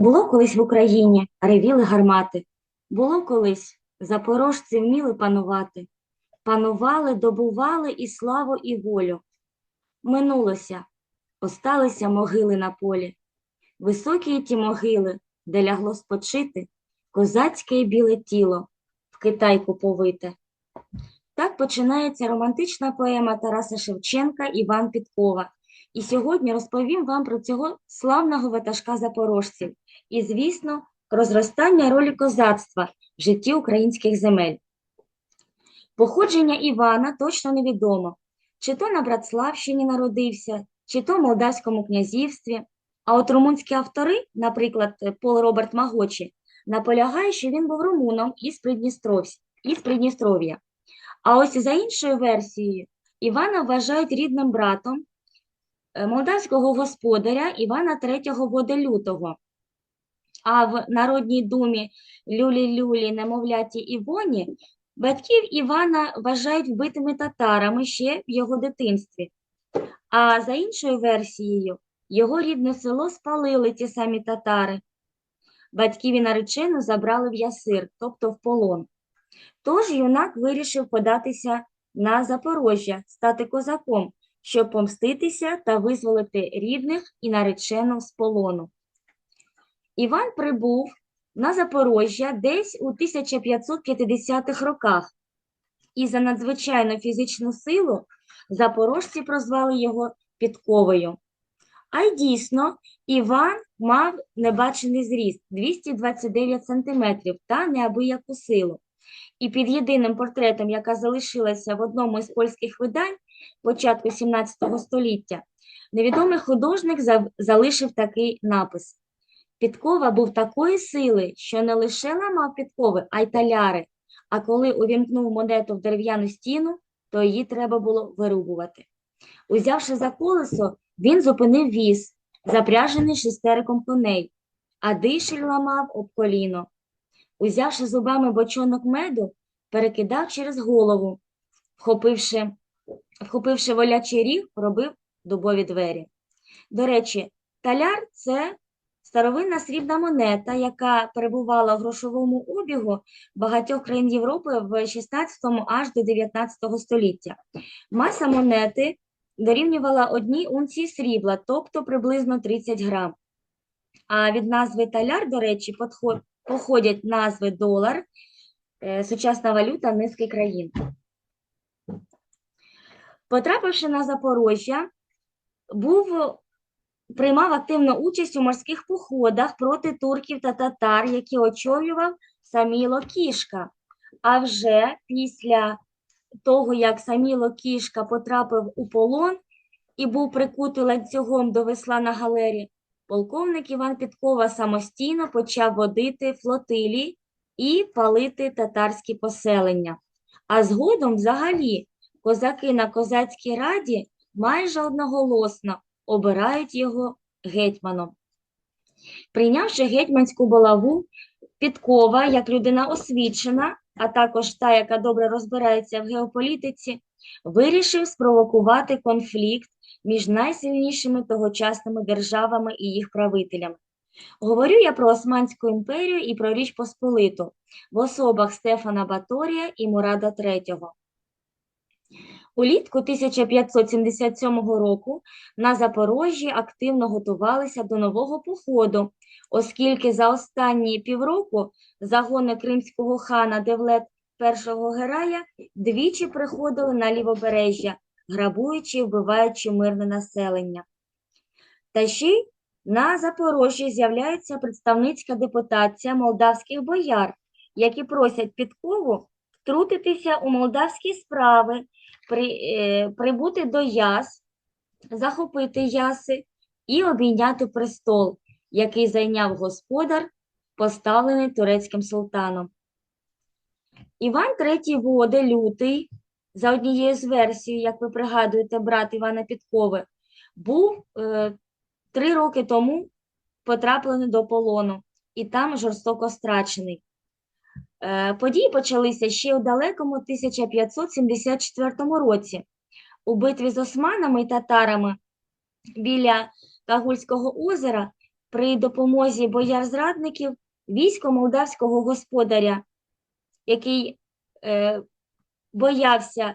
Було колись в Україні, ревіли гармати. Було колись, запорожці вміли панувати. Панували, добували і славу, і волю. Минулося, осталися могили на полі. Високі ті могили, де лягло спочити, козацьке біле тіло, в Китайку повите. Так починається романтична поема Тараса Шевченка Іван Підкова. І сьогодні розповім вам про цього славного ватажка запорожців і, звісно, про зростання ролі козацтва в житті українських земель. Походження Івана точно невідомо, чи то на Братславщині народився, чи то в Молдавському князівстві. А от румунські автори, наприклад, Пол Роберт Магочі, наполягає, що він був румуном із Придністровсь- із Придністров'я. А ось за іншою версією, Івана вважають рідним братом молдавського господаря Івана III Воделютого. А в Народній думі Люлі-Люлі, немовляті Івоні, батьків Івана вважають вбитими татарами ще в його дитинстві. А за іншою версією, його рідне село спалили ті самі татари. Батьків і наречену забрали в ясир, тобто в полон. Тож юнак вирішив податися на Запорожжя, стати козаком, щоб помститися та визволити рідних і наречену з полону. Іван прибув на Запорожжя десь у 1550-х роках, і за надзвичайну фізичну силу запорожці прозвали його Підковою. А й дійсно, Іван мав небачений зріст 229 см та неабияку силу. І під єдиним портретом, яка залишилася в одному із польських видань початку 17 століття, невідомий художник залишив такий напис. Підкова був такої сили, що не лише ламав підкови, а й таляри, а коли увімкнув монету в дерев'яну стіну, то її треба було вирубувати. Узявши за колесо, він зупинив віз, запряжений шестериком коней, а дишель ламав об коліно. Узявши зубами бочонок меду, перекидав через голову, вхопивши, вхопивши волячий ріг, робив дубові двері. До речі, таляр це старовинна срібна монета, яка перебувала в грошовому обігу багатьох країн Європи в 16 аж до 19 століття. Маса монети дорівнювала одній унції срібла, тобто приблизно 30 грам. А від назви таляр, до речі, походять назви долар, е, сучасна валюта низки країн. Потрапивши на Запорожжя, був, приймав активну участь у морських походах проти турків та татар, які очолював Саміло Кішка. А вже після того, як Саміло Кішка потрапив у полон і був прикутий ланцюгом до весла на галері, полковник Іван Підкова самостійно почав водити флотилії і палити татарські поселення. А згодом взагалі козаки на козацькій раді майже одноголосно обирають його гетьманом. Прийнявши гетьманську булаву, Підкова, як людина освічена, а також та, яка добре розбирається в геополітиці, вирішив спровокувати конфлікт між найсильнішими тогочасними державами і їх правителями. Говорю я про Османську імперію і про Річ Посполиту в особах Стефана Баторія і Мурада III. Улітку 1577 року на Запорожжі активно готувалися до нового походу, оскільки за останні півроку загони кримського хана Девлет I Герая двічі приходили на лівобережжя, грабуючи і вбиваючи мирне населення. Та ще й на Запорожжі з'являється представницька депутація молдавських бояр, які просять підкову втрутитися у молдавські справи, при, е, прибути до Яс, захопити Яси і обійняти престол, який зайняв господар, поставлений турецьким султаном. Іван III Воде Лютий, за однією з версій, як ви пригадуєте, брат Івана Підкови, був е, три роки тому потраплений до полону і там жорстоко страчений. Е, Події почалися ще у далекому 1574 році. У битві з османами і татарами біля Кагульського озера при допомозі бояр-зрадників військо молдавського господаря, який е, боявся,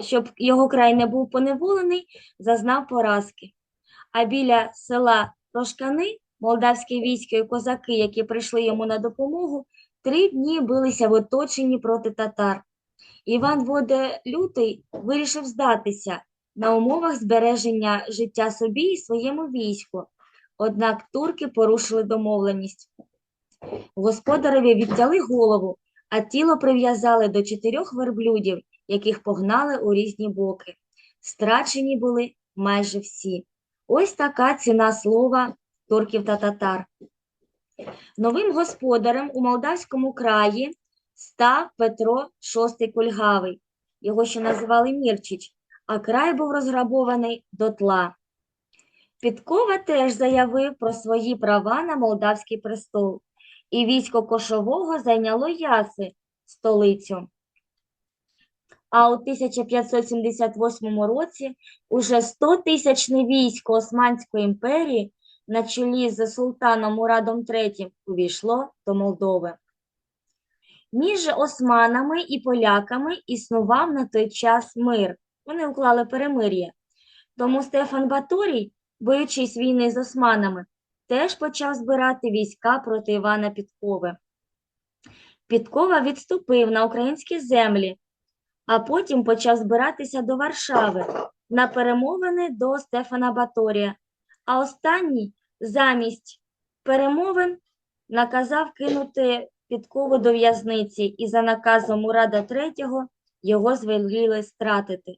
щоб його край не був поневолений, зазнав поразки. А біля села Прошкани молдавське військо і козаки, які прийшли йому на допомогу, три дні билися в оточенні проти татар. Іван Воде Лютий вирішив здатися на умовах збереження життя собі і своєму війську. Однак турки порушили домовленість. Господареві відтяли голову, а тіло прив'язали до чотирьох верблюдів, яких погнали у різні боки. Страчені були майже всі. Ось така ціна слова турків та татар. Новим господарем у Молдавському краї став Петро VI Кульгавий. Його ще називали Мірчич, а край був розграбований дотла. Підкова теж заявив про свої права на молдавський престол, і військо Кошового зайняло Яси, столицю. А у 1578 році уже 100-тисячне військо Османської імперії на чолі з султаном Мурадом III увійшло до Молдови. Між османами і поляками існував на той час мир. Вони уклали перемир'я. Тому Стефан Баторій, боючись війни з османами, теж почав збирати війська проти Івана Підкови. Підкова відступив на українські землі, а потім почав збиратися до Варшави на перемовини до Стефана Баторія. А останній замість перемовин наказав кинути Підкову до в'язниці і за наказом Мурада III його звеліли стратити.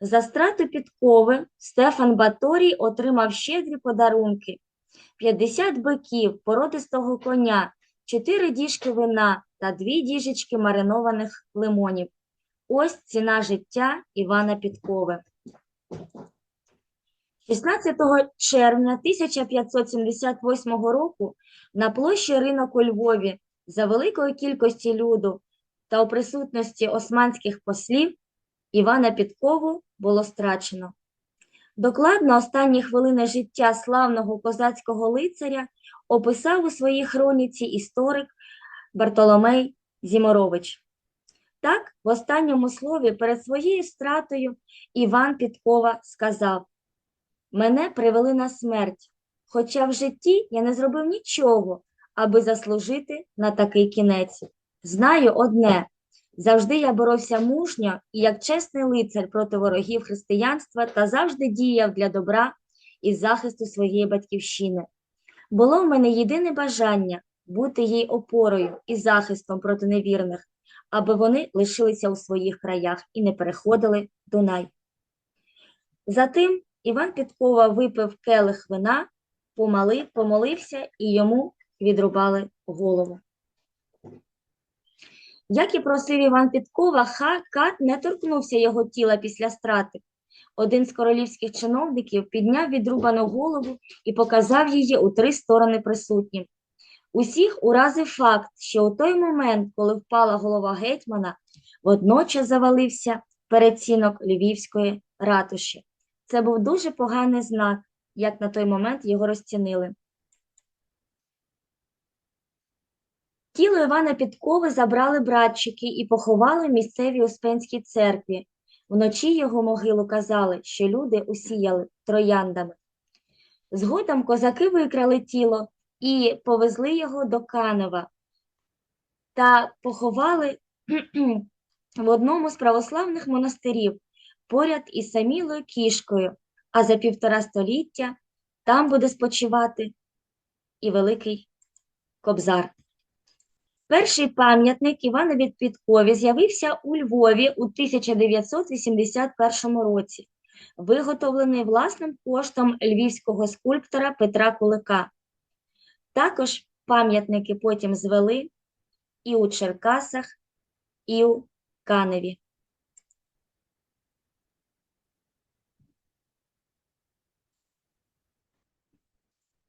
За страту Підкови Стефан Баторій отримав щедрі подарунки. 50 биків, породистого коня, 4 діжки вина та 2 діжечки маринованих лимонів. Ось ціна життя Івана Підкови. 16 червня 1578 року на площі ринок у Львові за великої кількості люду та у присутності османських послів Івана Підкову було страчено. Докладно останні хвилини життя славного козацького лицаря описав у своїй хроніці історик Бартоломей Зіморович. Так, в останньому слові перед своєю стратою Іван Підкова сказав: Мене привели на смерть, хоча в житті я не зробив нічого, аби заслужити на такий кінець. Знаю одне завжди я боровся мужньо і як чесний лицар проти ворогів християнства та завжди діяв для добра і захисту своєї батьківщини. Було в мене єдине бажання бути їй опорою і захистом проти невірних, аби вони лишилися у своїх краях і не переходили Дунай. Затим Іван Підкова випив келих вина, помолив, помолився і йому відрубали голову. Як і просив Іван Підкова, кат не торкнувся його тіла після страти. Один з королівських чиновників підняв відрубану голову і показав її у три сторони присутнім. Усіх уразив факт, що у той момент, коли впала голова гетьмана, водночас завалився перецінок Львівської ратуші. Це був дуже поганий знак, як на той момент його розцінили. Тіло Івана Підкови забрали братчики і поховали в місцевій Успенській церкві. Вночі його могилу казали, що люди усіяли трояндами. Згодом козаки викрали тіло і повезли його до Канева та поховали в одному з православних монастирів поряд із самілою кішкою, а за півтора століття там буде спочивати і великий кобзар. Перший пам'ятник Іванові Підкові з'явився у Львові у 1981 році, виготовлений власним коштом львівського скульптора Петра Кулика. Також пам'ятники потім звели і у Черкасах, і у Каневі.